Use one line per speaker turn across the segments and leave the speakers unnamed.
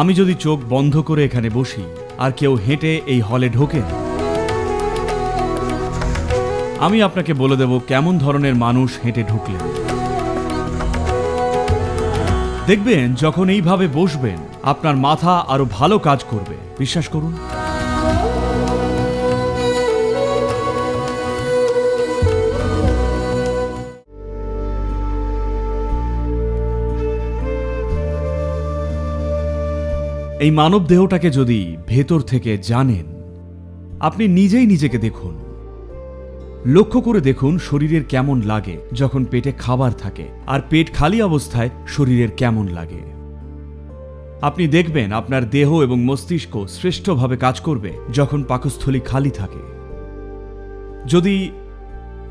আমি যদি চোখ বন্ধ করে এখানে বসি, আর কেউ হেঁটে এই হলে ঢোকেন আমি আপনাকে বলে দেব কেমন ধরনের মানুষ হেঁটে ঢুকলেন। দেখবেন যখন এইভাবে বসবেন, আপনার মাথা আরও ভালো কাজ করবে। বিশ্বাস করুন। এই মানব দেহটাকে যদি ভেতর থেকে জানেন, আপনি নিজেই নিজেকে দেখুন। লক্ষ্য করে দেখুন শরীরের কেমন লাগে যখন পেটে খাবার থাকে, আর পেট খালি অবস্থায় শরীরের কেমন লাগে। আপনি দেখবেন আপনার দেহ এবং মস্তিষ্ক শ্রেষ্ঠভাবে কাজ করবে যখন পাকস্থলী খালি থাকে। যদি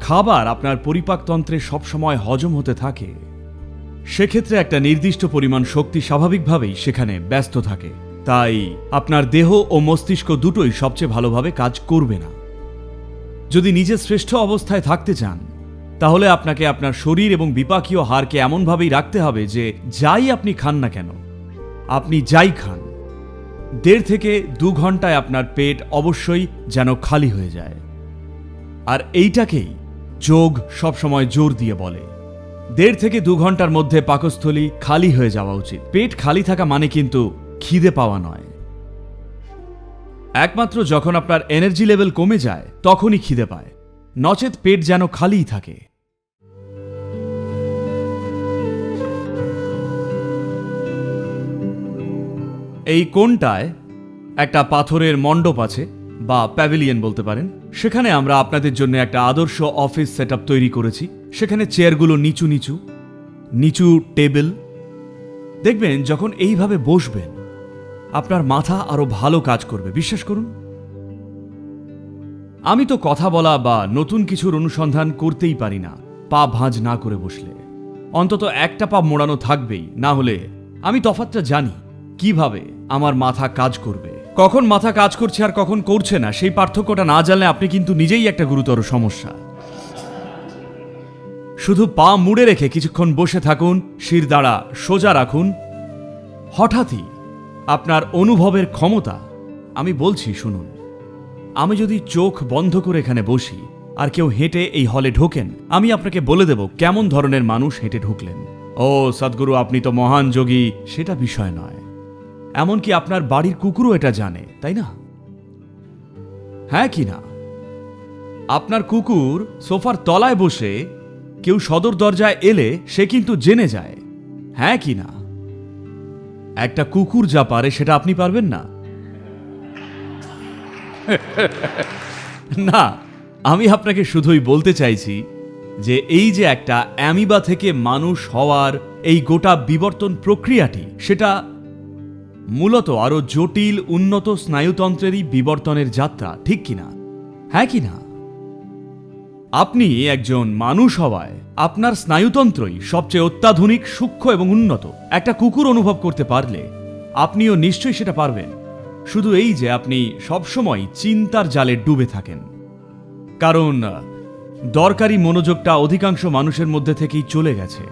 খাবার আপনার পরিপাকতন্ত্রে সবসময় হজম হতে থাকে সেক্ষেত্রে একটা নির্দিষ্ট পরিমাণ শক্তি স্বাভাবিকভাবেই সেখানে ব্যস্ত থাকে। তাই আপনার দেহ ও মস্তিষ্ক দুটোই সবচেয়ে ভালোভাবে কাজ করবে না। যদি নিজে শ্রেষ্ঠ অবস্থায় থাকতে চান, তাহলে আপনাকে আপনার শরীর এবং বিপাকীয় হারকে এমনভাবেই রাখতে হবে যে যাই আপনি খান না কেন, আপনি যাই খান। দেড় থেকে দু ঘন্টায় আপনার পেট অবশ্যই যেন খালি হয়ে যায়। আর এইটাকেই যোগ সবসময় জোর দিয়ে বলে। দেড় থেকে দু ঘণ্টার মধ্যে পাকস্থলী খালি হয়ে যাওয়া উচিত। পেট খালি থাকা মানে কিন্তু খিদে পাওয়া নয়। একমাত্র যখন আপনার এনার্জি লেভেল কমে যায়, তখনই খিদে পায়। নচেত পেট যেন খালিই থাকে। এই কোনটায় একটা পাথরের মণ্ডপ আছে, বা প্যাভিলিয়ন বলতে পারেন। সেখানে আমরা আপনাদের জন্য একটা আদর্শ অফিস সেট তৈরি করেছি। সেখানে চেয়ারগুলো নিচু নিচু নিচু টেবিল। দেখবেন যখন এইভাবে বসবেন, আপনার মাথা আরও ভালো কাজ করবে। বিশ্বাস করুন। আমি তো কথা বলা বা নতুন কিছুর অনুসন্ধান করতেই পারি না, পা ভাঁজ না করে বসলে। অন্তত একটা পা মোড়ানো থাকবেই, না হলে আমি তফাতটা জানি, কীভাবে আমার মাথা কাজ করবে। কখন মাথা কাজ করছে আর কখন করছে না, সেই পার্থক্যটা না জানলে আপনি কিন্তু নিজেই একটা গুরুতর সমস্যা। শুধু পা মুড়ে রেখে কিছুক্ষণ বসে থাকুন, শির দাঁড়া সোজা রাখুন। হঠাৎই আপনার অনুভবের ক্ষমতা, আমি বলছি শুনুন, আমি যদি চোখ বন্ধ করে এখানে বসি আর কেউ হেঁটে এই হলে ঢোকেন, আমি আপনাকে বলে দেব কেমন ধরনের মানুষ হেঁটে ঢুকলেন। ও সদ্গুরু, আপনি তো মহান যোগী, সেটা বিষয় নয়। এমনকি আপনার বাড়ির কুকুরও এটা জানে, তাই না? হ্যাঁ কি না? আপনার কুকুর সোফার তলায় বসে কেউ সদর দরজায় এলে সে কিন্তু জেনে যায়। হ্যাঁ কি না? একটা কুকুর যা পারে সেটা আপনি পারবেন না। না, আমি আপনাকে শুধুই বলতে চাইছি যে এই যে একটা অ্যামিবা থেকে মানুষ হওয়ার এই গোটা বিবর্তন প্রক্রিয়াটি, সেটা মূলত আরও জটিল, উন্নত স্নায়ুতন্ত্রেরই বিবর্তনের যাত্রা, ঠিক কিনা হ্যাঁ কি না? আপনি একজন মানুষ হওয়ায় আপনার স্নায়ুতন্ত্রই সবচেয়ে অত্যাধুনিক, সূক্ষ্ম এবং উন্নত। একটা কুকুর অনুভব করতে পারলে আপনিও নিশ্চয়ই সেটা পারবেন। শুধু এই যে আপনি সবসময় চিন্তার জালে ডুবে থাকেন। কারণ, দরকারি মনোযোগটা অধিকাংশ মানুষের মধ্যে থেকেই চলে গেছে।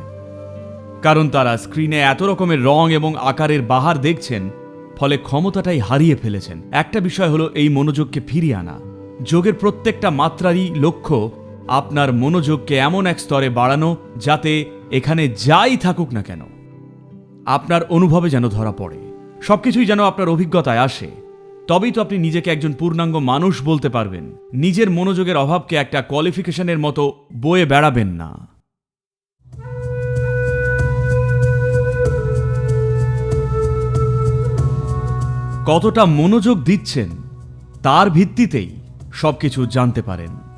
কারণ তারা স্ক্রিনে এত রকমের রং এবং আকারের বাহার দেখছেন, ফলে ক্ষমতাটাই হারিয়ে ফেলেছেন। একটা বিষয় হলো এই মনোযোগকে ফিরিয়ে আনা। যোগের প্রত্যেকটা মাত্রারই লক্ষ্য আপনার মনোযোগকে এমন এক স্তরে বাড়ানো যাতে এখানে যাই থাকুক না কেন। আপনার অনুভবে যেন ধরা পড়ে। সবকিছুই যেন আপনার অভিজ্ঞতায় আসে। তবেই তো আপনি নিজেকে একজন পূর্ণাঙ্গ মানুষ বলতে পারবেন। নিজের মনোযোগের অভাবকে একটা কোয়ালিফিকেশনের মতো বয়ে বেড়াবেন না। কতটা মনোযোগ দিচ্ছেন, তার ভিত্তিতেই সবকিছু জানতে পারেন।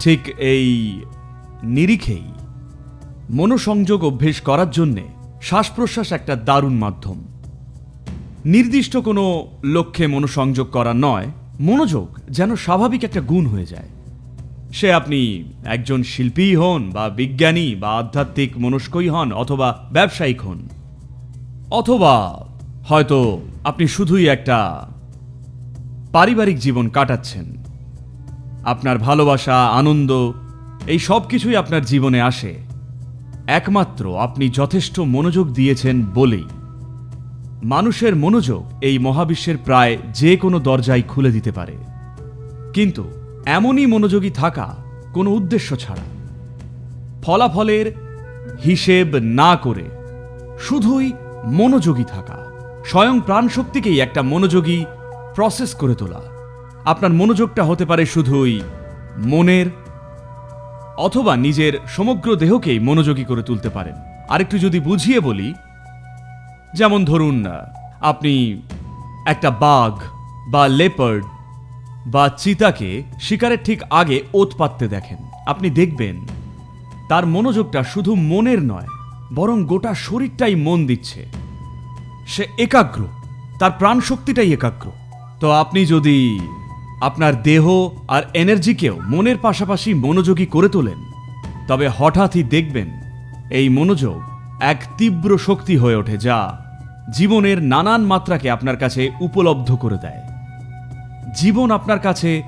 ঠিক এই নিরিখেই মনোসংযোগ অভ্যেস করার জন্যে শ্বাস প্রশ্বাস একটা দারুণ মাধ্যম। নির্দিষ্ট কোনো লক্ষ্যে মনোসংযোগ করা নয়, মনোযোগ যেন স্বাভাবিক একটা গুণ হয়ে যায়। সে আপনি একজন শিল্পী হন বা বিজ্ঞানী বা আধ্যাত্মিক মনস্কই হন অথবা ব্যবসায়িক হন, অথবা হয়তো আপনি শুধুই একটা পারিবারিক জীবন কাটাচ্ছেন। আপনার ভালোবাসা, আনন্দ, এই সব কিছুই আপনার জীবনে আসে। একমাত্র আপনি যথেষ্ট মনোযোগ দিয়েছেন বলেই। মানুষের মনোযোগ এই মহাবিশ্বের প্রায় যে কোনো দরজাই খুলে দিতে পারে। কিন্তু এমনই মনোযোগী থাকা কোনো উদ্দেশ্য ছাড়া। ফলাফলের হিসেব না করে শুধুই মনোযোগী থাকা, স্বয়ং প্রাণশক্তিকেই একটা মনোযোগী প্রসেস করে তোলা। আপনার মনোযোগটা হতে পারে শুধুই মনের অথবা নিজের সমগ্র দেহকেই মনোযোগী করে তুলতে পারেন। আরেকটু যদি বুঝিয়ে বলি, যেমন ধরুন, আপনি একটা বাঘ বা লেপার্ড বা চিতাকে শিকারের ঠিক আগে ওত পাততে দেখেন। আপনি দেখবেন তার মনোযোগটা শুধু মনের নয়, বরং গোটা শরীরটাই মন দিচ্ছে। সে একাগ্র, তার প্রাণশক্তিটাই একাগ্র। তো আপনি যদি আপনার দেহ আর এনার্জিকেও মনের পাশাপাশি মনোযোগী করে তোলেন। তবে হঠাৎই দেখবেন, এই মনোযোগ এক তীব্র শক্তি হয়ে ওঠে যা জীবনের নানান মাত্রাকে আপনার কাছে উপলব্ধ করে দেয়। জীবন আপনার কাছে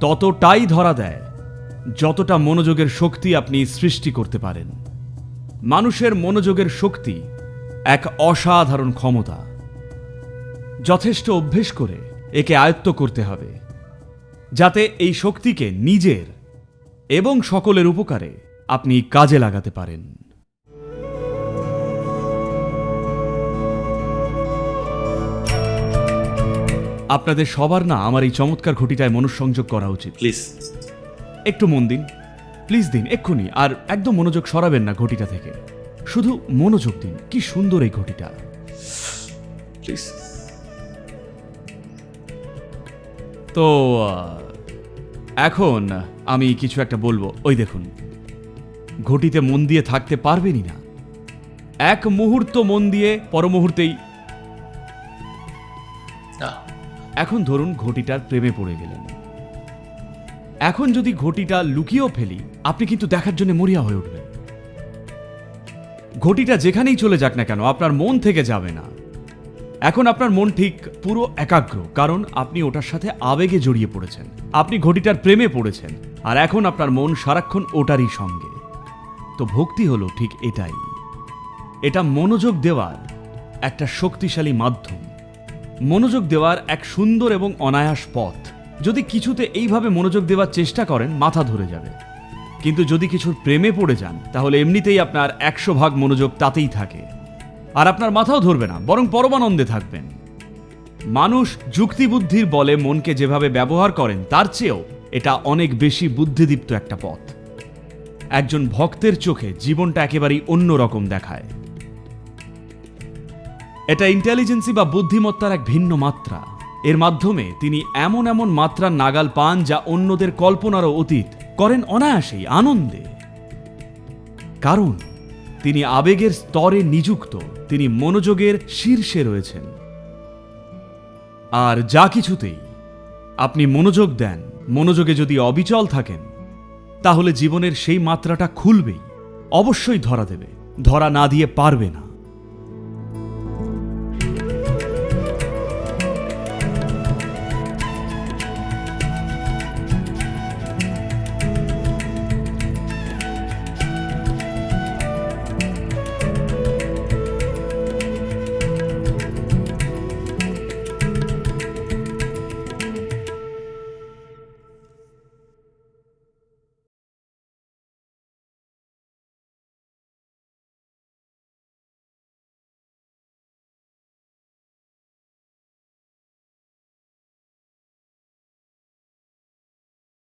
ততটাই ধরা দেয়, যতটা মনোযোগের শক্তি আপনি সৃষ্টি করতে পারেন। মানুষের মনোযোগের শক্তি এক অসাধারণ ক্ষমতা। যথেষ্ট অভ্যেস করে একে আয়ত্ত করতে হবে। যাতে এই শক্তিকে নিজের এবং সকলের উপকারে আপনি কাজে লাগাতে পারেন। আপনাদের সবার না আমার এই চমৎকার ঘটিটায় মনঃসংযোগ করা উচিত।
প্লিজ।
একটু মন দিন। প্লিজ দিন এক্ষুনি। আর একদম মনোযোগ সরাবেন না ঘটিটা থেকে। শুধু মনোযোগ দিন কি সুন্দর এই ঘটিটা।
প্লিজ।
তো এখন আমি কিছু একটা বলব। ওই দেখুন ঘটিতে মন দিয়ে থাকতে পারবেনই না। এক মুহূর্ত মন দিয়ে পর মুহূর্তেই এখন ধরুন ঘটিটার প্রেমে পড়ে গেলেন। এখন যদি ঘটিটা লুকিয়েও ফেলি আপনি কিন্তু দেখার জন্য মরিয়া হয়ে উঠবেন। ঘটিটা যেখানেই চলে যাক না কেন আপনার মন থেকে যাবে না। এখন আপনার মন ঠিক, পুরো একাগ্র, কারণ আপনি ওটার সাথে আবেগে জড়িয়ে পড়েছেন। আপনি ঘটিটার প্রেমে পড়েছেন, আর এখন আপনার মন সারাক্ষণ ওটারই সঙ্গে। তো ভক্তি হলো ঠিক এটাই। এটা মনোযোগ দেওয়ার একটা শক্তিশালী মাধ্যম। মনোযোগ দেওয়ার এক সুন্দর এবং অনায়াস পথ। যদি কিছুতে এইভাবে মনোযোগ দেওয়ার চেষ্টা করেন, মাথা ধরে যাবে। কিন্তু যদি কিছুর প্রেমে পড়ে যান, তাহলে এমনিতেই আপনার একশো ভাগ মনোযোগ তাতেই থাকে। আর আপনার মাথাও ধরবে না, বরং পরমানন্দে থাকবেন। মানুষ যুক্তিবুদ্ধির বলে মনকে যেভাবে ব্যবহার করেন, তার চেয়েও এটা অনেক বেশি বুদ্ধিদীপ্ত একটা পথ। একজন ভক্তের চোখে জীবনটা একেবারেই অন্য রকম দেখায়। এটা ইন্টেলিজেন্সি বা বুদ্ধিমত্তার এক ভিন্ন মাত্রা। এর মাধ্যমে তিনি এমন এমন মাত্রার নাগাল পান যা অন্যদের কল্পনারও অতীত করেন অনায়াসেই, আনন্দে। কারণ তিনি আবেগের স্তরে নিযুক্ত। তিনি মনোযোগের শীর্ষে রয়েছেন। আর যা কিছুতেই আপনি মনোযোগ দেন, মনোযোগে যদি অবিচল থাকেন, তাহলে জীবনের সেই মাত্রাটা খুলবেই, অবশ্যই ধরা দেবে, ধরা না দিয়ে পারবে না।